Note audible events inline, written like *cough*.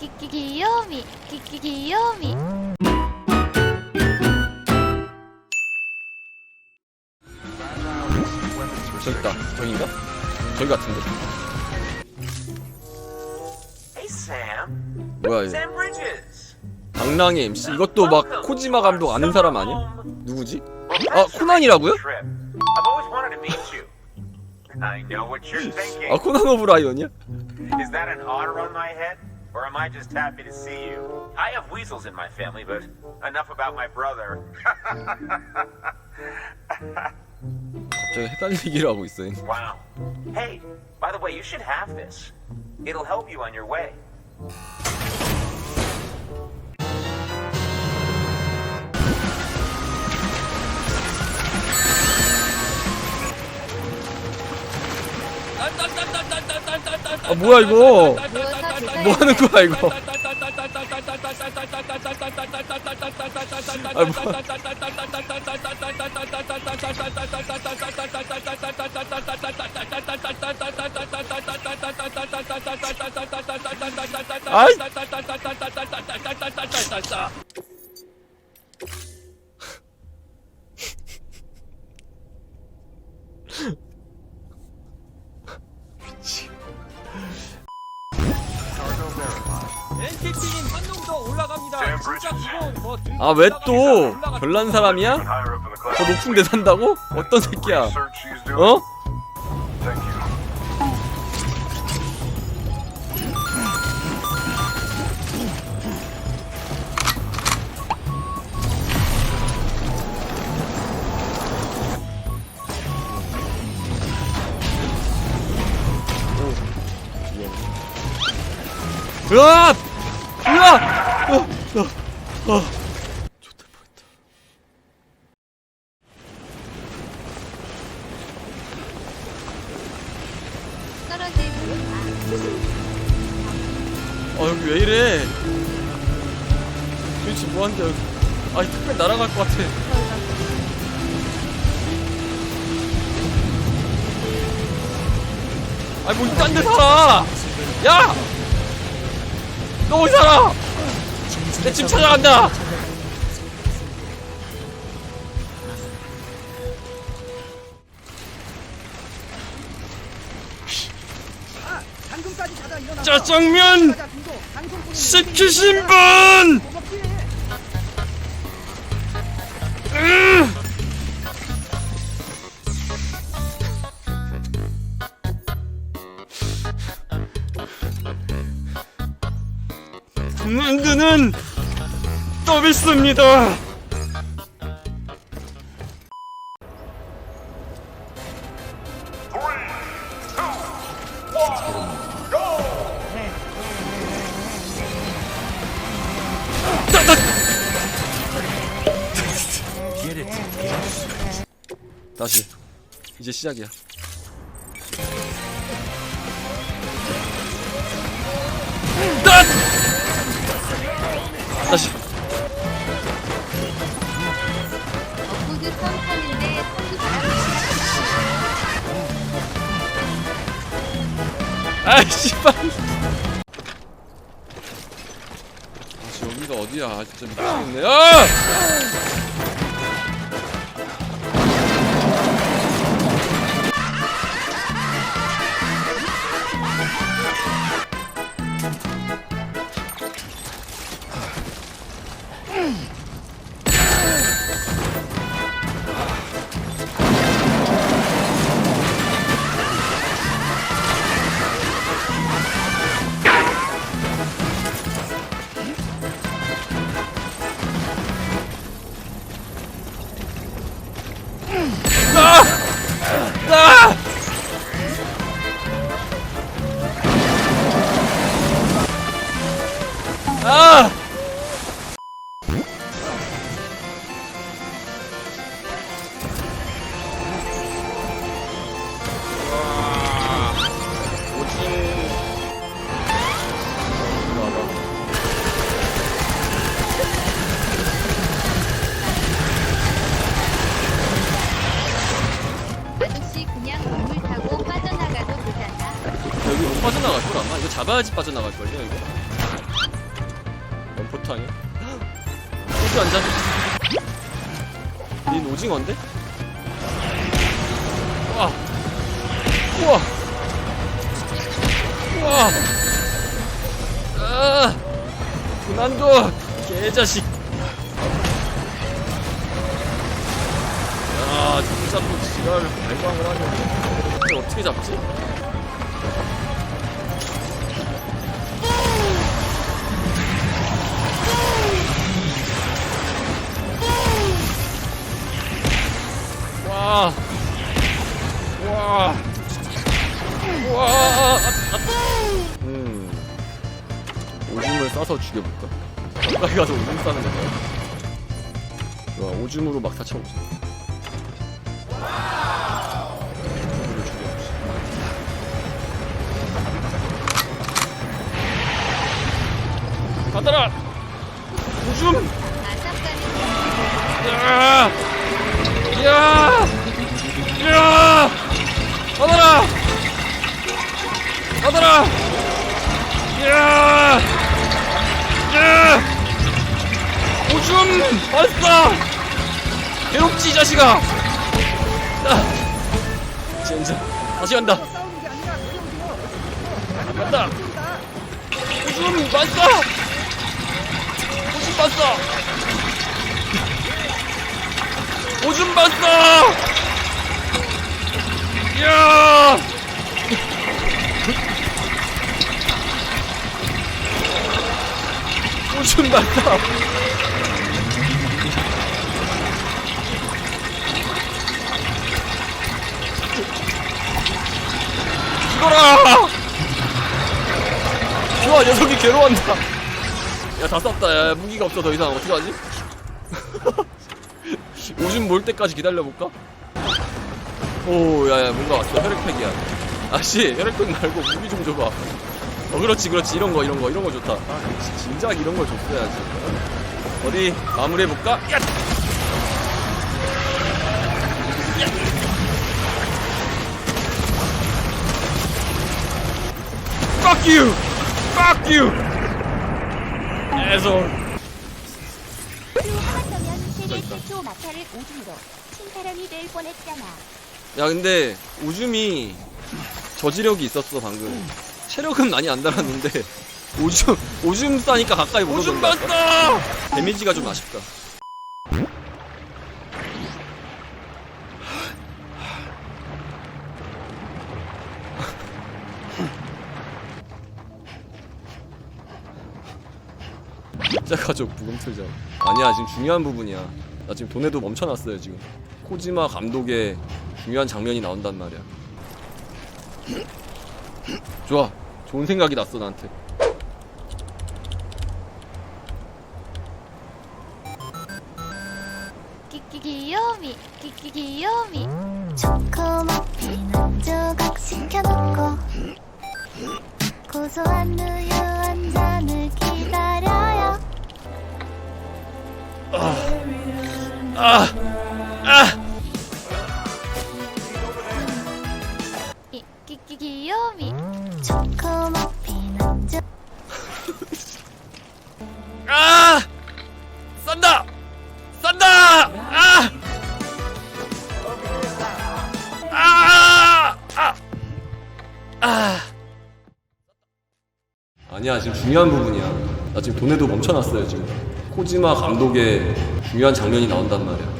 끼끼 귀요미 끼끼 귀요미 저기 있다. 저긴가? 저기 같은데. Hey Sam, 뭐야 얘? Sam Bridges. 방랑의 MC. 이것도 막 코지마 감독 아는 사람 아니야? 누구지? 아 코난이라고요? Trip. I've always wanted to meet you. I know what you're thinking. 아 코난 오브 라이언이야? Is that an otter on my head? Or am I just happy to see you? I have weasels in my family, but enough about my brother. *laughs* 갑자기 해달리기를 하고 있어. 얘. wow. Hey, by the way, you should have this. It'll help you on your way. 아 뭐야 이거? 뭐 하는 거야 이거? 아 뭐? 아이! 올라갑니다. 진짜 이거 뭐 들고 아 왜 또. 별난 사람이야? 더 높은 데 산다고? 어떤 새끼야? 어? 으아! 으아! 좋다. 떨어지고 아 여기 왜 이래? 도대체 뭐한데 여기? 아 특별 날아갈 것 같아. 아니 뭐 이딴 데 살아! 야! 너 어디 살아? 내 집 찾아간다! 짜장면 시키신 분! 으! 만드는 더비스입니다. 다시 이제 시작이야. 아이 씨발. 아 씨 여기가 어디야? 아, 진짜 미치겠네. 아! 아! 아! 아 빠져나가도 되잖아 여기 못 빠져나갈 걸 아마? 이거 잡아야지 빠져나갈 걸요 이거? 임포트 아니야? 소주 한잔 닌 오징어인데? 와 우와 우와 아 그만둬 개자식 야 진짜 또 지랄을 발광을 이거 어떻게 잡지? 싸는 거야. 좋아, 오줌으로 막 사쳐보자. 오줌으로 죽여보자. 가더라! 오줌! 야! 야! 야! 받아라! 받아라! 야! 야! 오줌! 맛있어! 괴롭지 이 자식아! 아! 진짜 다시 간다 간다 오줌 맛있어! 오줌 맛있어! 오줌 봤어! 이야! 오줌 봤다! 죽어라! 좋아, 녀석이 괴로워한다. 야, 다 썼다. 야, 무기가 없어, 더 이상. 어떡하지? *laughs* 오줌 몰 때까지 기다려볼까? 오, 야, 야, 뭔가 왔어. 혈액팩이야. 아씨, 혈액팩 말고 무기 좀 줘봐. 어, 그렇지, 그렇지. 이런 거, 이런 거, 이런 거 좋다. 아, 그렇지. 진작 이런 걸 줬어야지. 어디, 마무리해볼까? 야! Fuck you! Fuck you! 애솔. 하마터면 세계 최초 마타를 오줌으로 신사람이 될 뻔했잖아. 야 근데 오줌이 저지력이 있었어 방금 체력은 많이 안 달았는데 *laughs* 오줌 오줌 싸니까 가까이 못 오줌 봤어 데미지가 좀 아쉽다 진짜 가족 부금 틀자. 아니야 지금 중요한 부분이야. 나 지금 돈에도 멈춰놨어요 지금. 코지마 감독의 중요한 장면이 나온단 말이야. 좋아. 좋은 생각이 났어 나한테. 귀요미 끼끼 귀요미. 초코머핀 한 조각 시켜놓고 고소한 우 아! 아! 이- 끼끼 귀요미 초코머핀 한 조각 아! 싼다! 싼다! 아! 아! 아! 아! 아니야 지금 중요한 부분이야 나 지금 돈에도 멈춰놨어요 지금 코지마 감독의 중요한 장면이 나온단 말이야